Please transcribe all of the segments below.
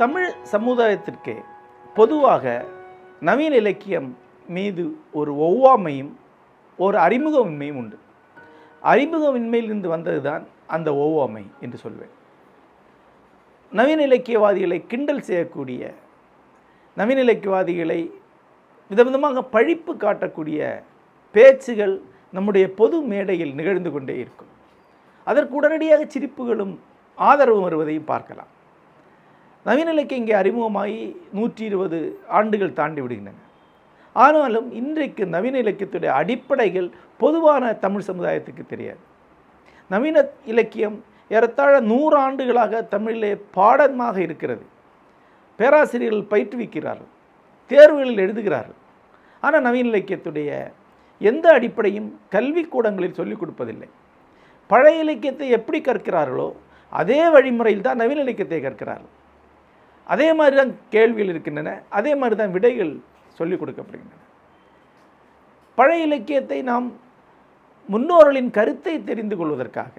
தமிழ் சமுதாயத்திற்கு பொதுவாக நவீன இலக்கியம் மீது ஒரு ஒவ்வாமையும் ஒரு அறிமுகமின்மையும் உண்டு. அறிமுகமின்மையிலிருந்து வந்தது தான் அந்த ஒவ்வாமை என்று சொல்வேன். நவீன இலக்கியவாதிகளை கிண்டல் செய்யக்கூடிய நவீன இலக்கியவாதிகளை விதவிதமாக பழிப்பு காட்டக்கூடிய பேச்சுகள் நம்முடைய பொது மேடையில் நிகழ்ந்து கொண்டே இருக்கும். அதற்கு உடனடியாக சிரிப்புகளும் ஆதரவும் வருவதையும் பார்க்கலாம். நவீன இலக்கியம் இங்கே அறிமுகமாகி நூற்றி இருபது ஆண்டுகள் தாண்டி விடுகின்றன. ஆனாலும் இன்றைக்கு நவீன இலக்கியத்துடைய அடிப்படைகள் பொதுவான தமிழ் சமுதாயத்துக்கு தெரியாது. நவீன இலக்கியம் ஏறத்தாழ நூறு ஆண்டுகளாக தமிழிலே பாடமாக இருக்கிறது. பேராசிரியர்கள் பயிற்றுவிக்கிறார்கள் தேர்வுகளில் எழுதுகிறார்கள். ஆனால் நவீன இலக்கியத்துடைய எந்த அடிப்படையும் கல்விக்கூடங்களில் சொல்லிக் கொடுப்பதில்லை. பழைய இலக்கியத்தை எப்படி கற்கிறார்களோ அதே வழிமுறையில் தான் நவீன இலக்கியத்தை கற்கிறார்கள். அதே மாதிரி தான் கேள்விகள் இருக்கின்றன. அதே மாதிரி தான் விடைகள் சொல்லிக் கொடுக்கப்படுகின்றன. பழைய இலக்கியத்தை நாம் முன்னோர்களின் கருத்தை தெரிந்து கொள்வதற்காக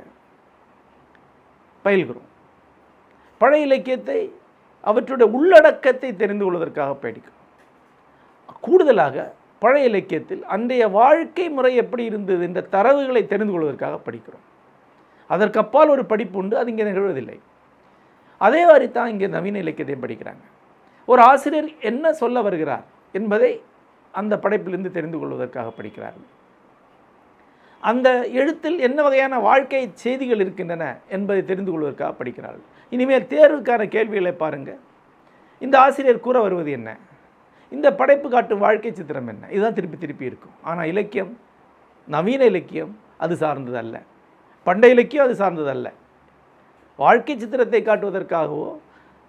பயில்கிறோம். பழைய இலக்கியத்தை அவற்றுடைய உள்ளடக்கத்தை தெரிந்து கொள்வதற்காக படிக்கிறோம் கூடுதலாக பழைய இலக்கியத்தில் அன்றைய வாழ்க்கை முறை எப்படி இருந்தது என்ற தரவுகளை தெரிந்து கொள்வதற்காக படிக்கிறோம். அதற்கப்பால் ஒரு படிப்பு உண்டு அது இங்கே நிகழ்வதில்லை. அதே மாதிரி தான் இங்கே நவீன இலக்கியத்தையும் படிக்கிறாங்க. ஒரு ஆசிரியர் என்ன சொல்ல வருகிறார் என்பதை அந்த படைப்பிலிருந்து தெரிந்து கொள்வதற்காக படிக்கிறார்கள். அந்த எழுத்தில் என்ன வகையான வாழ்க்கை செய்திகள் இருக்கின்றன என்பதை தெரிந்து கொள்வதற்காக படிக்கிறார்கள். இனிமேல் தேர்வுக்கான கேள்விகளை பாருங்கள் இந்த ஆசிரியர் கூற வருவது என்ன? இந்த படைப்பு காட்டும் வாழ்க்கை சித்திரம் என்ன? இதுதான் திருப்பி திருப்பி இருக்கும். ஆனால் இலக்கியம் நவீன இலக்கியம் அது சார்ந்தது அல்ல பண்டைய இலக்கியம் அது சார்ந்தது அல்ல வாழ்க்கை சித்திரத்தை காட்டுவதற்காகவோ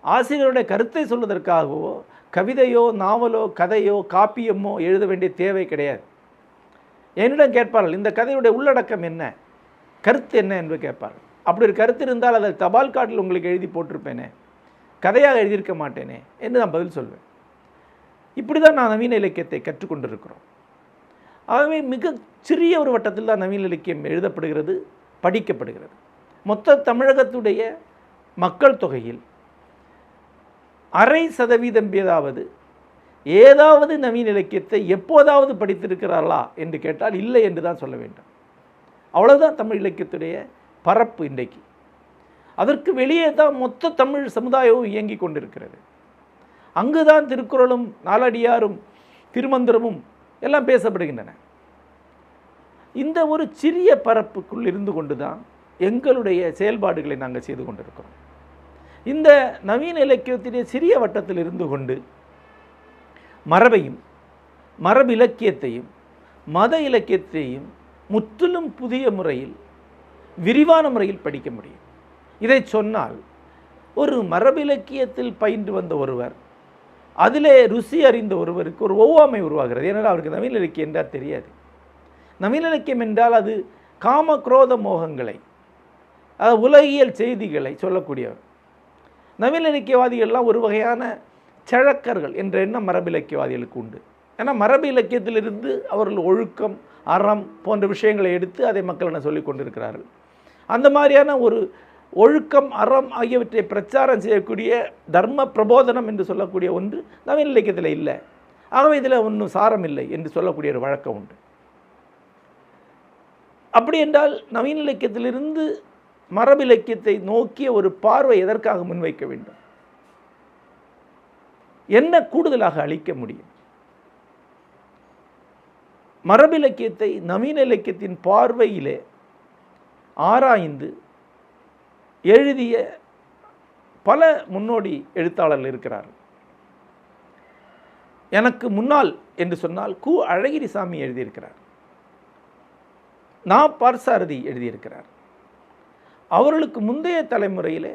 ஆசிரியருடைய கருத்தை சொல்வதற்காகவோ கவிதையோ நாவலோ கதையோ காப்பியமோ எழுத வேண்டிய தேவை கிடையாது. என்னிடம் கேட்பார்கள் இந்த கதையுடைய உள்ளடக்கம் என்ன? கருத்து என்ன? என்று கேட்பார்கள். அப்படி ஒரு கருத்து இருந்தால் அதை தபால் காட்டில் உங்களுக்கு எழுதி போட்டிருப்பேனே கதையாக எழுதியிருக்க மாட்டேனே என்று நான் பதில் சொல்வேன். இப்படி தான் நான் நவீன இலக்கியத்தை கற்றுக்கொண்டிருக்கிறோம். ஆகவே மிக சிறிய ஒரு வட்டத்தில் தான் நவீன இலக்கியம் எழுதப்படுகிறது படிக்கப்படுகிறது. மொத்த தமிழகத்துடைய மக்கள் தொகையில் அரை சதவீதம் ஏதாவது ஏதாவது நவீன இலக்கியத்தை எப்போதாவது படித்திருக்கிறார்களா என்று கேட்டால் இல்லை என்று தான் சொல்ல வேண்டும். அவ்வளோதான் தமிழ் இலக்கியத்துடைய பரப்பு இன்றைக்கு. அதற்கு வெளியே தான் மொத்த தமிழ் சமுதாயமும் இயங்கி கொண்டிருக்கிறது. அங்கு தான் திருக்குறளும் நாலடியாரும் திருமந்திரமும் எல்லாம் பேசப்படுகின்றன. இந்த ஒரு சிறிய பரப்புக்குள் இருந்து கொண்டு தான் எங்களுடைய செயல்பாடுகளை நாங்கள் செய்து கொண்டிருக்கிறோம். இந்த நவீன இலக்கியத்திலே சிறிய வட்டத்தில் இருந்து கொண்டு மரபையும் மரபு இலக்கியத்தையும் மத இலக்கியத்தையும் முற்றிலும் புதிய முறையில் விரிவான முறையில் படிக்க முடியும். இதை சொன்னால் ஒரு மரபிலக்கியத்தில் பயின்று வந்த ஒருவர் அதிலே ருசி அறிந்த ஒருவருக்கு ஒரு ஒவ்வாமை உருவாகிறது. ஏனால் அவருக்கு நவீன இலக்கியம் என்றால் தெரியாது. நவீன இலக்கியம் என்றால் அது காம குரோத மோகங்களை அதாவது உலகியல் செய்திகளை சொல்லக்கூடியவர். நவீன இலக்கியவாதிகள்லாம் ஒரு வகையான சழக்கர்கள் என்ற எண்ணம் மரபு இலக்கியவாதிகளுக்கு உண்டு. ஏன்னா மரபு இலக்கியத்திலிருந்து அவர்கள் ஒழுக்கம் அறம் போன்ற விஷயங்களை எடுத்து அதை மக்களிடம் சொல்லி கொண்டிருக்கிறார்கள். அந்த மாதிரியான ஒரு ஒழுக்கம் அறம் ஆகியவற்றை பிரச்சாரம் செய்யக்கூடிய தர்ம பிரபோதனம் என்று சொல்லக்கூடிய ஒன்று நவீன இலக்கியத்தில் இல்லை. ஆகவே இதில் ஒன்றும் சாரம் இல்லை என்று சொல்லக்கூடிய ஒரு வழக்கம் உண்டு. அப்படி என்றால் நவீன இலக்கியத்திலிருந்து மரபிலக்கியத்தை நோக்கிய ஒரு பார்வை எதற்காக முன்வைக்க வேண்டும்? என்ன கூடுதலாக அளிக்க முடியும்? மரபிலக்கியத்தை நவீன இலக்கியத்தின் பார்வையிலே ஆராய்ந்து எழுதிய பல முன்னோடி எழுத்தாளர்கள் இருக்கிறார்கள். எனக்கு முன்னால் என்று சொன்னால் கு. அழகிரிசாமி எழுதியிருக்கிறார். நா. பார்சாரதி எழுதியிருக்கிறார். அவர்களுக்கு முந்தைய தலைமுறையில்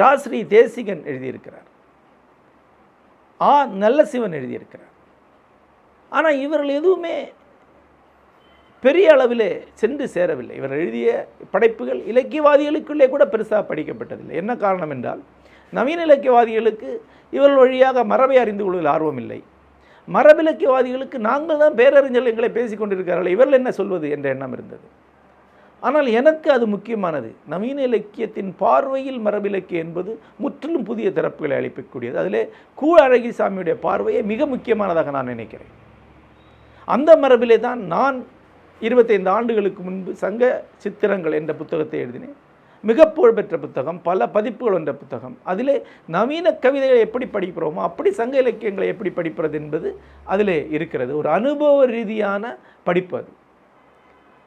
ராஸ்ரீ தேசிகன் எழுதியிருக்கிறார். ஆ நல்லசிவன் எழுதியிருக்கிறார். ஆனால் இவர்கள் எதுவுமே பெரிய அளவில் சென்று சேரவில்லை. இவர் எழுதிய படைப்புகள் இலக்கியவாதிகளுக்குள்ளே கூட பெருசாக படிக்கப்பட்டதில்லை. என்ன காரணம் என்றால் நவீன இலக்கியவாதிகளுக்கு இவர்கள் வழியாக மரபை அறிந்து கொள்வதில் ஆர்வம் இல்லை. மரபிலக்கியவாதிகளுக்கு நாங்கள் தான் பேரறிஞர்கள் எங்களை பேசிக்கொண்டிருக்கிறார்கள் இவர்கள் என்ன சொல்வது என்ற எண்ணம் இருந்தது. ஆனால் எனக்கு அது முக்கியமானது. நவீன இலக்கியத்தின் பார்வையில் மரபிலக்கியம் என்பது முற்றிலும் புதிய திறப்புகளை அளிக்கக்கூடியது. அதிலே கூ அழகிசாமியுடைய பார்வையை மிக முக்கியமானதாக நான் நினைக்கிறேன். அந்த மரபிலே தான் நான் இருபத்தைந்து ஆண்டுகளுக்கு முன்பு சங்க சித்திரங்கள் என்ற புத்தகத்தை எழுதினேன். மிக புகழ்பெற்ற புத்தகம் பல பதிப்புகள் என்ற புத்தகம். அதிலே நவீன கவிதைகளை எப்படி படிக்கிறோமோ அப்படி சங்க இலக்கியங்களை எப்படி படிப்பது என்பது அதிலே இருக்கிறது. ஒரு அனுபவ ரீதியான படிப்பு அது.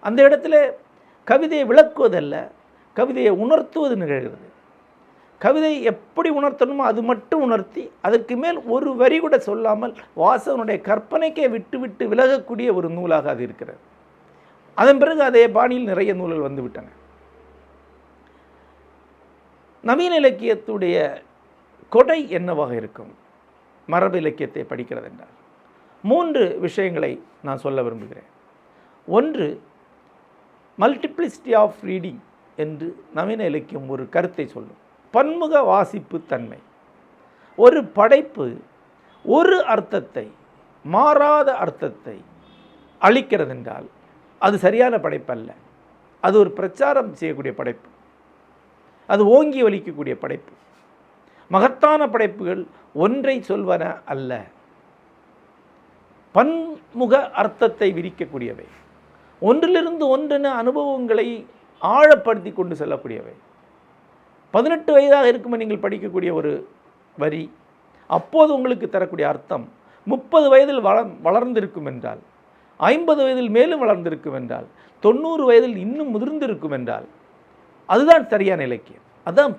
அந்த இடத்துல கவிதையை விளக்குவதல்ல கவிதையை உணர்த்துவது நிகழ்கிறது. கவிதை எப்படி உணர்த்தணுமோ அது மட்டும் உணர்த்தி அதற்கு மேல் ஒரு வரி கூட சொல்லாமல் வாசகனுடைய கற்பனைக்கே விட்டு விட்டு விலகக்கூடிய ஒரு நூலாக அது இருக்கிறது. அதன் பிறகு அதே பாணியில் நிறைய நூல்கள் வந்து விட்டன. நவீன இலக்கியத்துடைய கொடை என்னவாக இருக்கும்? மரபு இலக்கியத்தை படிக்கிறது என்றால். மூன்று விஷயங்களை நான் சொல்ல விரும்புகிறேன். ஒன்று மல்டிப்ளிசிட்டி ஆஃப் ரீடிங் என்று நவீன இலக்கியம் ஒரு கருத்தை சொல்லும். பன்முக வாசிப்பு தன்மை. ஒரு படைப்பு ஒரு அர்த்தத்தை மாறாத அர்த்தத்தை அளிக்கிறது என்றால் அது சரியான படைப்பல்ல. அது ஒரு பிரச்சாரம் செய்யக்கூடிய படைப்பு. அது ஓங்கி ஒலிக்கக்கூடிய படைப்பு. மகத்தான படைப்புகள் ஒன்றை சொல்வன அல்ல. பன்முக அர்த்தத்தை விரிக்கக்கூடியவை. ஒன்றிலிருந்து ஒன்றென அனுபவங்களை ஆழப்படுத்தி கொண்டு செல்லக்கூடியவை. பதினெட்டு வயதாக இருக்கும் நீங்கள் படிக்கக்கூடிய ஒரு வரி அப்போது உங்களுக்கு தரக்கூடிய அர்த்தம் முப்பது வயதில் வள வளர்ந்திருக்கும் என்றால் ஐம்பது வயதில் மேலும் வளர்ந்திருக்கும் என்றால் தொண்ணூறு வயதில் இன்னும் முதிர்ந்திருக்கும் என்றால் அதுதான் சரியான இலக்கியம். அதுதான்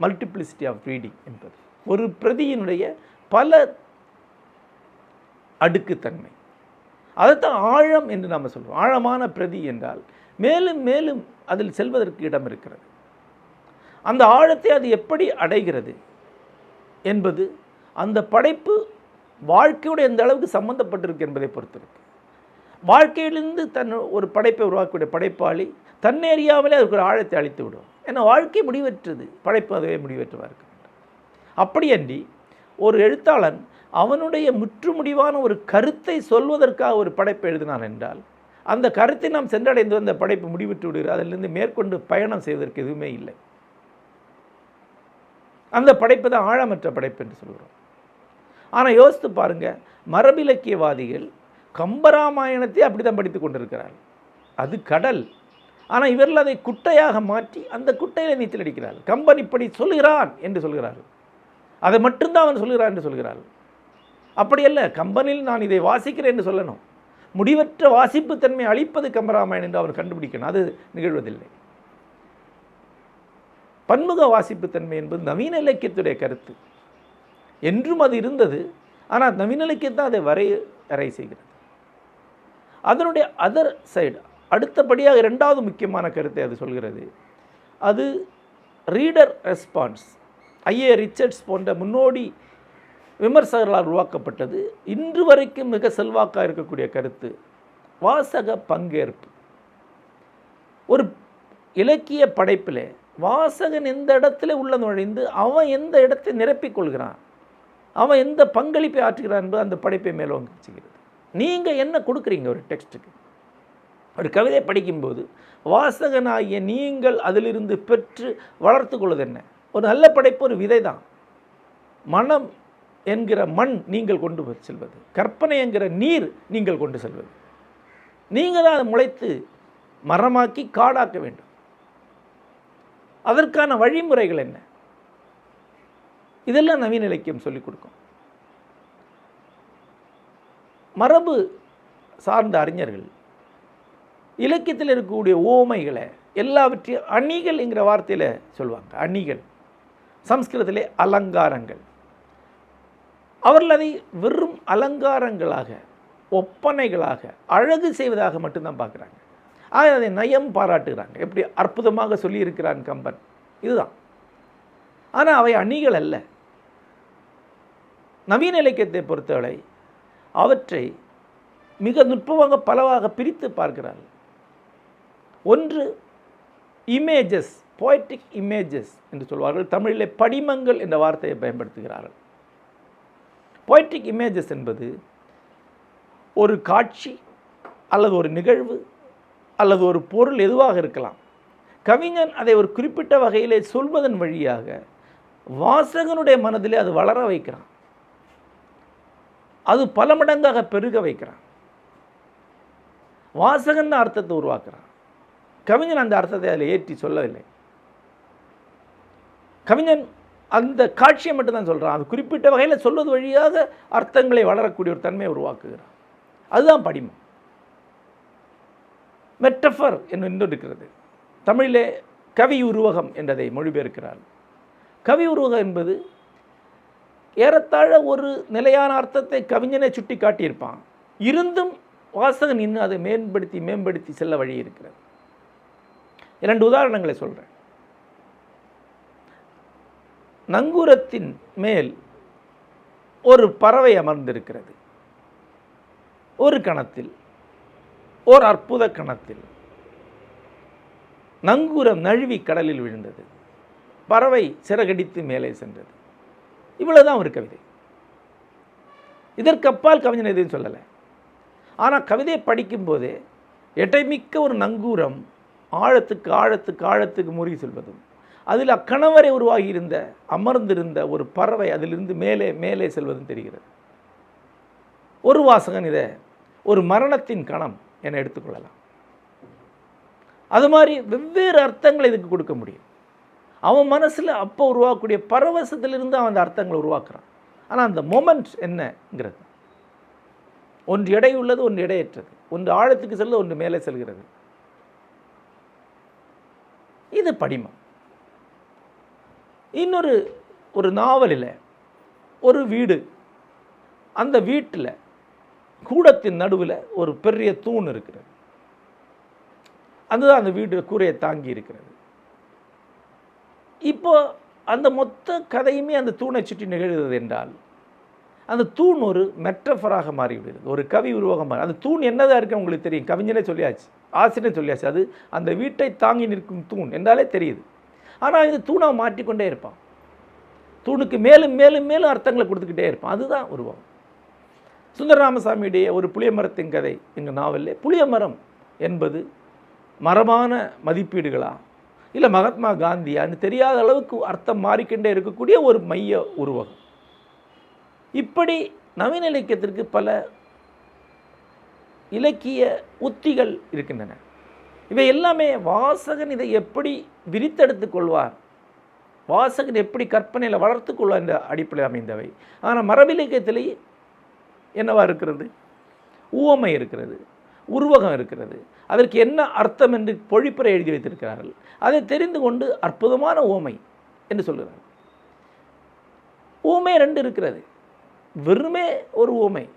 மல்டிப்ளிசிட்டி ஆஃப் ரீடிங் என்பது. ஒரு பிரதியினுடைய பல அடுக்குத்தன்மை. அதைத்தான் ஆழம் என்று நாம் சொல்கிறோம் ஆழமான பிரதி என்றால் மேலும் மேலும் அதில் செல்வதற்கு இடம் இருக்கிறது. அந்த ஆழத்தை அது எப்படி அடைகிறது என்பது அந்த படைப்பு வாழ்க்கையோட எந்த அளவுக்கு சம்மந்தப்பட்டிருக்கு என்பதை பொறுத்திருக்கு. வாழ்க்கையிலிருந்து தன் ஒரு படைப்பை உருவாக்கக்கூடிய படைப்பாளி தன்னேறியாமலே அதுக்கு ஒரு ஆழத்தை அழித்து விடும் ஏன்னா வாழ்க்கை முடிவற்றது படைப்பு அதுவே முடிவெற்றுவார்கள் அப்படியன்றி ஒரு எழுத்தாளன் அவனுடைய முற்று முடிவான ஒரு கருத்தை சொல்வதற்காக ஒரு படைப்பு எழுதினான் என்றால் அந்த கருத்தை நாம் சென்றடைந்து அந்த படைப்பு முடிவிட்டு விடுகிறது. அதிலிருந்து மேற்கொண்டு பயணம் செய்வதற்கு எதுவுமே இல்லை. அந்த படைப்பு தான் ஆழமற்ற படைப்பு என்று சொல்கிறோம். ஆனால் யோசித்து பாருங்கள் மரபிலக்கியவாதிகள் கம்பராமாயணத்தை அப்படி தான் படித்து கொண்டிருக்கிறார்கள். அது கடல். ஆனால் இவர்கள் அதை குட்டையாக மாற்றி அந்த குட்டையில் நீச்சல் அடிக்கிறார்கள். கம்பன் இப்படி சொல்கிறான் என்று சொல்கிறார்கள். அதை மட்டும்தான் அவன் சொல்கிறான் என்று சொல்கிறார்கள். அப்படியல்ல கம்பனில் நான் இதை வாசிக்கிறேன் என்று சொல்லணும். முடிவற்ற வாசிப்புத்தன்மை அளிப்பது கம்பராமாயணம் என்று அவர் கண்டுபிடிக்கணும். அது நிகழ்வதில்லை. பன்முக வாசிப்புத்தன்மை என்பது நவீன இலக்கியத்துடைய கருத்து. என்றும் அது இருந்தது. ஆனால் நவீன இலக்கியத்தான் அதை வரையறை செய்கிறது. அதனுடைய அதர் சைடு அடுத்தபடியாக இரண்டாவது முக்கியமான கருத்தை அது சொல்கிறது. அது ரீடர் ரெஸ்பான்ஸ் ஐஏ ரிச்சர்ட்ஸ் போன்ற முன்னோடி விமர்சகர்களால் உருவாக்கப்பட்டது. இன்று வரைக்கும் மிக செல்வாக்காக இருக்கக்கூடிய கருத்து வாசக பங்கேற்பு. ஒரு இலக்கிய படைப்பில் வாசகன் எந்த இடத்துல உள்ள நுழைந்து அவன் எந்த இடத்தை நிரப்பிக் கொள்கிறான் அவன் எந்த பங்களிப்பை ஆற்றுகிறான் என்பது அந்த படைப்பை மேலோங்க வச்சுக்கிறது நீங்கள் என்ன கொடுக்குறீங்க ஒரு டெக்ஸ்ட்டுக்கு? ஒரு கவிதை படிக்கும்போது வாசகனாகிய நீங்கள் அதிலிருந்து பெற்று வளர்த்து கொள்வது என்ன? ஒரு நல்ல படைப்பு ஒரு விதை தான் மனம் என்கிற மண் நீங்கள் கொண்டு செல்வது. கற்பனை என்கிற நீர் நீங்கள் கொண்டு செல்வது. நீங்கள் தான் அதை முளைத்து மரமாக்கி காடாக்க வேண்டும். அதற்கான வழிமுறைகள் என்ன? இதெல்லாம் நவீன இலக்கியம் சொல்லிக் கொடுக்கும். மரபு சார்ந்த அறிஞர்கள் இலக்கியத்தில் இருக்கக்கூடிய ஓமைகளை எல்லாவற்றையும் அணிகள் என்கிற வார்த்தையில் சொல்லுவாங்க. அணிகள். சம்ஸ்கிருதத்திலே அலங்காரங்கள். அவர்கள் அதை வெறும் அலங்காரங்களாக ஒப்பனைகளாக அழகு செய்வதாக மட்டும்தான் பார்க்குறாங்க. ஆக அதை நயம் பாராட்டுகிறாங்க. எப்படி அற்புதமாக சொல்லியிருக்கிறான் கம்பன். இதுதான். ஆனால் அவை அணிகள் அல்ல. நவீன இலக்கியத்தை பொறுத்தவரை அவற்றை மிக நுட்பமாக பலவாக பிரித்து பார்க்கிறார்கள். ஒன்று இமேஜஸ் போய்டிக் இமேஜஸ் என்று சொல்வார்கள். தமிழிலே படிமங்கள் என்ற வார்த்தையை பயன்படுத்துகிறார்கள். போய்ட்ரிக் இமேஜஸ் என்பது ஒரு காட்சி அல்லது ஒரு நிகழ்வு அல்லது ஒரு பொருள் எதுவாக இருக்கலாம். கவிஞன் அதை ஒரு குறிப்பிட்ட வகையிலே சொல்வதன் வழியாக வாசகனுடைய மனதிலே அது வளர வைக்கிறான். அது பல மடங்காக பெருக வைக்கிறான். வாசகன் அர்த்தத்தை உருவாக்குறான். கவிஞன் அந்த அர்த்தத்தை அதில் ஏற்றி சொல்லவில்லை. கவிஞன் அந்த காட்சியை மட்டும்தான் சொல்கிறான் அது குறிப்பிட்ட வகையில் சொல்வது வழியாக அர்த்தங்களை வளரக்கூடிய ஒரு தன்மையை உருவாக்குகிறான். அதுதான் படிமம். மெட்டஃபர் என்று இன்னும் இருக்கிறது. தமிழிலே கவி உருவகம் என்றதை மொழிபெயர்க்கிறார். கவி உருவகம் என்பது ஏறத்தாழ ஒரு நிலையான அர்த்தத்தை கவிஞனை சுட்டி காட்டியிருப்பான். இருந்தும் வாசகன் இன்னும் அதை மேம்படுத்தி மேம்படுத்தி செல்ல வழி இருக்கிறது. இரண்டு உதாரணங்களை சொல்கிறேன் நங்கூரத்தின் மேல் ஒரு பறவை அமர்ந்திருக்கிறது. ஒரு கணத்தில் ஓர் அற்புத கணத்தில். நங்கூரம் நழுவி கடலில் விழுந்தது. பறவை சிறகடித்து மேலே சென்றது. இவ்வளவுதான் ஒரு கவிதை. இதற்கப்பால் கவிஞன் எதுவும் சொல்லலை. ஆனால் கவிதையை படிக்கும்போதே எட்டைமிக்க ஒரு நங்கூரம் ஆழத்துக்கு ஆழத்துக்கு ஆழத்துக்கு முறி செல்வதும் அதில் அக்கணவரை உருவாகி இருந்த அமர்ந்திருந்த ஒரு பறவை அதிலிருந்து மேலே மேலே செல்வதும் தெரிகிறது. ஒரு வாசகன் இதை ஒரு மரணத்தின் கணம் என எடுத்துக்கொள்ளலாம். அது மாதிரி வெவ்வேறு அர்த்தங்களை இதுக்கு கொடுக்க முடியும். அவன் மனசில் அப்போ உருவாக்கக்கூடிய பரவசத்திலிருந்து அவன் அந்த அர்த்தங்களை உருவாக்குறான். ஆனால் அந்த மொமெண்ட் என்னங்கிறது. ஒன்று எடை உள்ளது ஒன்று எடையற்றது. ஒன்று ஆழத்துக்கு செல்ல ஒன்று மேலே செல்கிறது. இது படிமம். இன்னொரு ஒரு நாவலில் ஒரு வீடு. அந்த வீட்டில் கூடத்தின் நடுவில் ஒரு பெரிய தூண் இருக்கிறது. அதுதான் அந்த வீடு கூரையை தாங்கி இருக்கிறது. இப்போ அந்த மொத்த கதையுமே அந்த தூணை சுற்றி நிகழ்கிறது என்றால் அந்த தூண் ஒரு மெட்டஃபராக மாறிவிடுகிறது. ஒரு கவி உருவகம் மாறி. அந்த தூண் என்னதாக இருக்கு உங்களுக்கு தெரியும். கவிஞனே சொல்லியாச்சு ஆசிரியர் சொல்லியாச்சு. அது அந்த வீட்டை தாங்கி நிற்கும் தூண் என்றாலே தெரியுது. ஆனால் இது தூணாக மாற்றிக்கொண்டே இருப்பான். தூணுக்கு மேலும் மேலும் மேலும் அர்த்தங்களை கொடுத்துக்கிட்டே இருப்பான். அதுதான் உருவம். சுந்தரராமசாமியுடைய ஒரு புளிய மரத்தின் கதை எங்கள் நாவலில் புளிய மரம் என்பது மரமான மதிப்பீடுகளா? இல்லை மகாத்மா காந்தியான்னு தெரியாத அளவுக்கு அர்த்தம் மாறிக்கொண்டே இருக்கக்கூடிய ஒரு மைய உருவகம். இப்படி நவீன இலக்கியத்திற்கு பல இலக்கிய உத்திகள் இருக்கின்றன. இவை எல்லாமே வாசகன் இதை எப்படி விரித்தெடுத்து கொள்வார் வாசகன் எப்படி கற்பனையில் வளர்த்து கொள்வார் என்ற அடிப்படையில் அமைந்தவை. ஆனால் மரபிலக்கியத்திலே என்னவா இருக்கிறது? ஊவமை இருக்கிறது. உருவகம் இருக்கிறது. அதற்கு என்ன அர்த்தம் என்று பொழிப்புரை எழுதி வைத்திருக்கிறார்கள். அதை தெரிந்து கொண்டு அற்புதமான உவமை என்று சொல்கிறார். ஊமை ரெண்டு இருக்கிறது. வெறுமே ஒரு ஊமை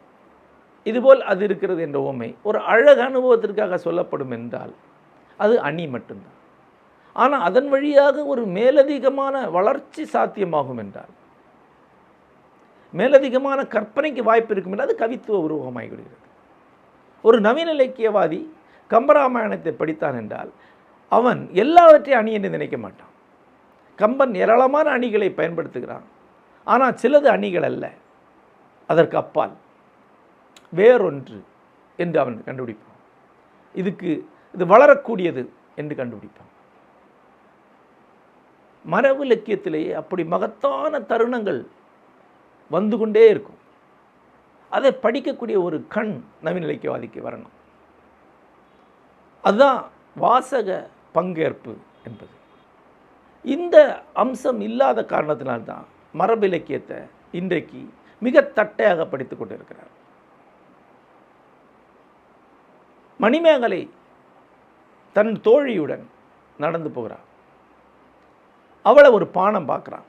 இதுபோல் அது இருக்கிறது என்ற ஊமை ஒரு அழகு அனுபவத்திற்காக சொல்லப்படும் என்றால் அது அணி மட்டும்தான். ஆனால் அதன் வழியாக ஒரு மேலதிகமான வளர்ச்சி சாத்தியமாகும் என்றால் மேலதிகமான கற்பனைக்கு வாய்ப்பு இருக்கும் என்றால் அது கவித்துவ உருவகமாகி விடுகிறது ஒரு நவீன இலக்கியவாதி கம்பராமாயணத்தை படித்தான் என்றால் அவன் எல்லாவற்றையும் அணி என்று நினைக்க மாட்டான். கம்பன் ஏராளமான அணிகளை பயன்படுத்துகிறான். ஆனால் சிலது அணிகள் அல்ல. அதற்கு அப்பால் வேறொன்று என்று அவன் கண்டுபிடிப்பான். இதுக்கு இது வளரக்கூடியது என்று கண்டுபிடிப்பான். மரபு இலக்கியத்திலேயே அப்படி மகத்தான தருணங்கள் வந்து கொண்டே இருக்கும். அதை படிக்கக்கூடிய ஒரு கண் நவீன இலக்கியவாதிக்கு வரணும். அதுதான் வாசக பங்கேற்பு என்பது. இந்த அம்சம் இல்லாத காரணத்தினால்தான் மரபு இலக்கியத்தை இன்றைக்கு மிக தட்டையாக படித்து கொண்டிருக்கிறார். மணிமேகலை தன் தோழியுடன் நடந்து போகிறான். அவளை ஒரு பானம் பார்க்குறான்.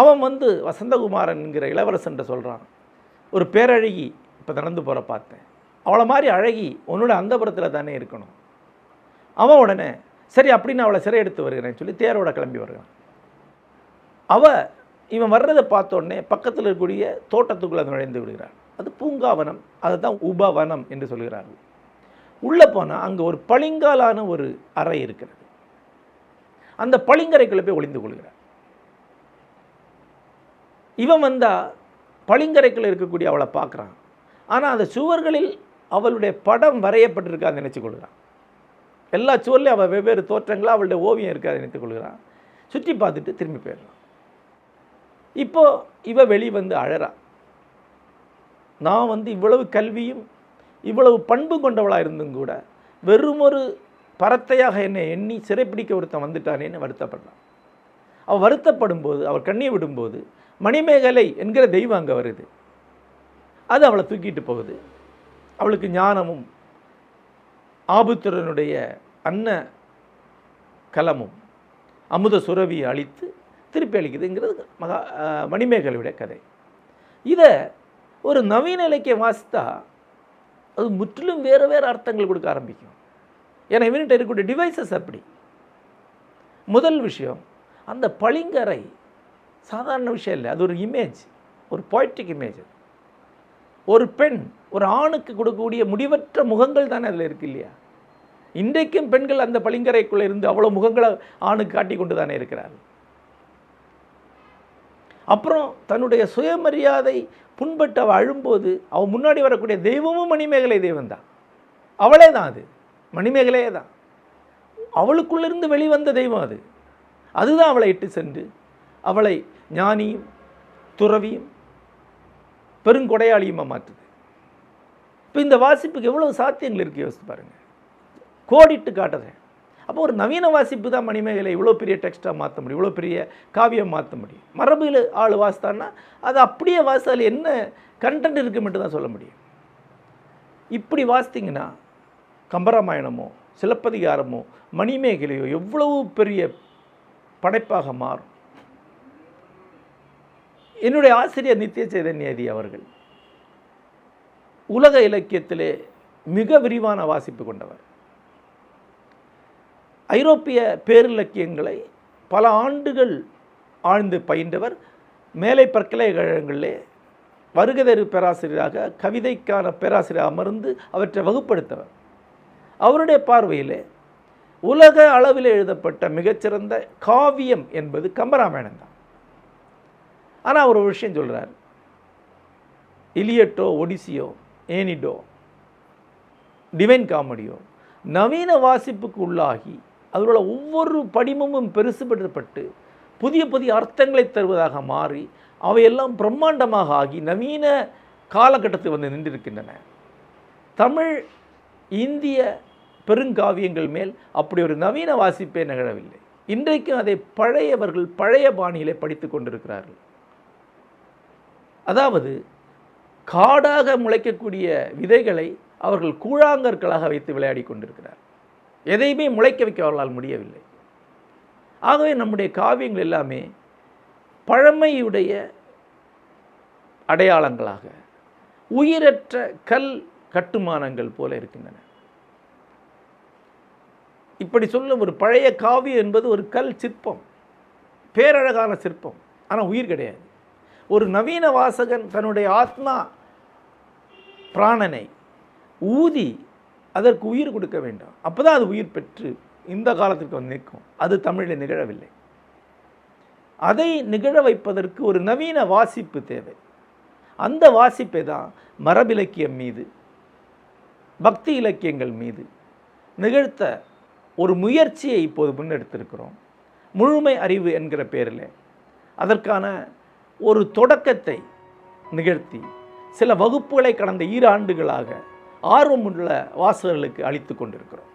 அவன் வந்து வசந்தகுமாரன் என்கிற இளவரசன்ட்ட சொல்கிறான் ஒரு பேரழகி இப்போ நடந்து போகிற பார்த்தேன். அவளை மாதிரி அழகி உன்னோட அந்தபுரத்தில் தானே இருக்கணும். அவன் உடனே சரி அப்படின்னு அவளை சிறை எடுத்து வருகிறேன் சொல்லி தேரோட கிளம்பி வருகிறான். அவள் இவன் வர்றதை பார்த்த உடனே பக்கத்தில் இருக்கக்கூடிய தோட்டத்துக்குள்ளே நுழைந்து விடுகிறான் அது பூங்காவனம் அதுதான் உபவனம் என்று சொல்கிறார்கள். உள்ளே போனால் அங்கே ஒரு பளிங்காலான ஒரு அறை இருக்கிறது. அந்த பளிங்கரைக்குள்ளே போய் ஒளிந்து கொள்கிறார். இவன் வந்தால் பளிங்கரைக்குள்ளே இருக்கக்கூடிய அவளை பார்க்குறான். ஆனால் அந்த சுவர்களில் அவளுடைய படம் வரையப்பட்டிருக்கான்னு நினச்சி கொள்கிறான். எல்லா சுவர்லையும் அவள் வெவ்வேறு தோற்றங்களாக அவளுடைய ஓவியம் இருக்காது நினைத்து கொள்கிறான். சுற்றி பார்த்துட்டு திரும்பி போயிடுறான். இப்போ இவ வெளி வந்து அழறா. நான் வந்து இவ்வளவு கல்வியும் இவ்வளவு பண்பு கொண்டவளாக இருந்தும் கூட வெறும் ஒரு பரத்தையாக என்னை எண்ணி சிறைப்பிடிக்க ஒருத்தன் வந்துட்டானேன்னு வருத்தப்படுறான் அவள் வருத்தப்படும் போது அவர் கண்ணீர் விடும்போது மணிமேகலை என்கிற தெய்வம் அங்கே வருது. அது அவளை தூக்கிட்டு போகுது. அவளுக்கு ஞானமும் ஆபுத்திரனுடைய அன்ன கலமும் அமுத சுரவியை அழித்து திருப்பி அளிக்குதுங்கிறது மகா மணிமேகலையுடைய கதை. இதை ஒரு நவீன இலக்கியம் வாசித்தா அது முற்றிலும் வேறு வேறு அர்த்தங்கள் கொடுக்க ஆரம்பிக்கும். ஏன்னா இவன்கிட்ட இருக்கக்கூடிய டிவைசஸ் அப்படி. முதல் விஷயம் அந்த பளிங்கரை சாதாரண விஷயம் இல்லை. அது ஒரு இமேஜ் ஒரு poetic இமேஜ் ஒரு பெண் ஒரு ஆணுக்கு கொடுக்கக்கூடிய முடிவற்ற முகங்கள் தானே அதில் இருக்கு இல்லையா? இன்றைக்கும் பெண்கள் அந்த பளிங்கரைக்குள்ளே இருந்து அவ்வளோ முகங்களை ஆணுக்கு காட்டி கொண்டு தானே இருக்கிறார்கள். அப்புறம் தன்னுடைய சுயமரியாதை புண்பட்டு அவள் அழும்போது அவள் முன்னாடி வரக்கூடிய தெய்வமும் மணிமேகலை தெய்வம் தான். அவளே தான் அது. மணிமேகலையே தான். அவளுக்குள்ளிருந்து வெளிவந்த தெய்வம் அது. அதுதான் அவளை இட்டு சென்று அவளை ஞானியும் துறவியும் பெருங்கொடையாளியுமா மாற்றுது. இப்போ இந்த வாசிப்புக்கு எவ்வளோ சாத்தியங்கள் இருக்குது யோசித்து பாருங்கள் கோடிட்டு காட்டுறேன். அப்போ ஒரு நவீன வாசிப்பு தான் மணிமேகலை இவ்வளோ பெரிய டெக்ஸ்ட்டாக மாற்ற முடியும் இவ்வளோ பெரிய காவியம் மாற்ற முடியும். மரபில் ஆள் வாசித்தான்னா அது அப்படியே வாசித்தால் என்ன கண்டென்ட் இருக்கு மட்டும் தான் சொல்ல முடியும். இப்படி வாசித்தீங்கன்னா கம்பராமாயணமோ சிலப்பதிகாரமோ மணிமேகலையோ எவ்வளவு பெரிய படைப்பாக மாறும். என்னுடைய ஆசிரியர் நித்திய சைதன்யதி அவர்கள் உலக இலக்கியத்திலே மிக விரிவான வாசிப்பு கொண்டவர். ஐரோப்பிய பேரிலக்கியங்களை பல ஆண்டுகள் ஆழ்ந்து பயின்றவர் மேலை பல்கலைக்கழகங்களிலே வருகதரு பேராசிரியராக கவிதைக்கான பேராசிரியர் அமர்ந்து அவற்றை வகுப்படுத்தவர். அவருடைய பார்வையிலே உலக அளவில் எழுதப்பட்ட மிகச்சிறந்த காவியம் என்பது கம்பராமாயணம் தான். ஆனால் அவர் ஒரு விஷயம் சொல்கிறார் இலியட்டோ ஒடிசியோ ஏனிடோ டிவைன் காமெடியோ நவீன வாசிப்புக்கு உள்ளாகி அதோட ஒவ்வொரு படிமமும் பெருசுபடுத்தப்பட்டு புதிய புதிய அர்த்தங்களை தருவதாக மாறி அவையெல்லாம் பிரம்மாண்டமாக ஆகி நவீன காலகட்டத்தில் வந்து நின்றிருக்கின்றன. தமிழ் இந்திய பெருங்காவியங்கள் மேல் அப்படி ஒரு நவீன வாசிப்பே நிகழவில்லை. இன்றைக்கும் அதை பழையவர்கள் பழைய பாணியிலே படித்து கொண்டிருக்கிறார்கள். அதாவது காடாக முளைக்கக்கூடிய விதைகளை அவர்கள் கூழாங்கற்களாக வைத்து விளையாடி கொண்டிருக்கிறார் எதையுமே முளைக்க வைக்க அவர்களால் முடியவில்லை. ஆகவே நம்முடைய காவியங்கள் எல்லாமே பழமையுடைய அடையாளங்களாக உயிரற்ற கல் கட்டுமானங்கள் போல இருக்கின்றன. இப்படி சொல்லும் ஒரு பழைய காவியம் என்பது ஒரு கல் சிற்பம் பேரழகான சிற்பம் ஆனால் உயிர் கிடையாது. ஒரு நவீன வாசகன் தன்னுடைய ஆத்மா பிராணனை ஊதி அதற்கு உயிர் கொடுக்க வேண்டும். அப்போ தான் அது உயிர் பெற்று இந்த காலத்திற்கு வந்து நிற்கும். அது தமிழில் நிகழவில்லை. அதை நிகழ வைப்பதற்கு ஒரு நவீன வாசிப்பு தேவை. அந்த வாசிப்பை தான் மரபிலக்கியம் மீது பக்தி இலக்கியங்கள் மீது நிகழ்த்த ஒரு முயற்சியை இப்போது முன்னெடுத்திருக்கிறோம். முழுமை அறிவு என்கிற பேரில் அதற்கான ஒரு தொடக்கத்தை நிகழ்த்தி சில வகுப்புகளை கடந்த ஈராண்டுகளாக ஆர்வமுள்ள வாசகர்களுக்கு அளித்து கொண்டிருக்கிறோம்.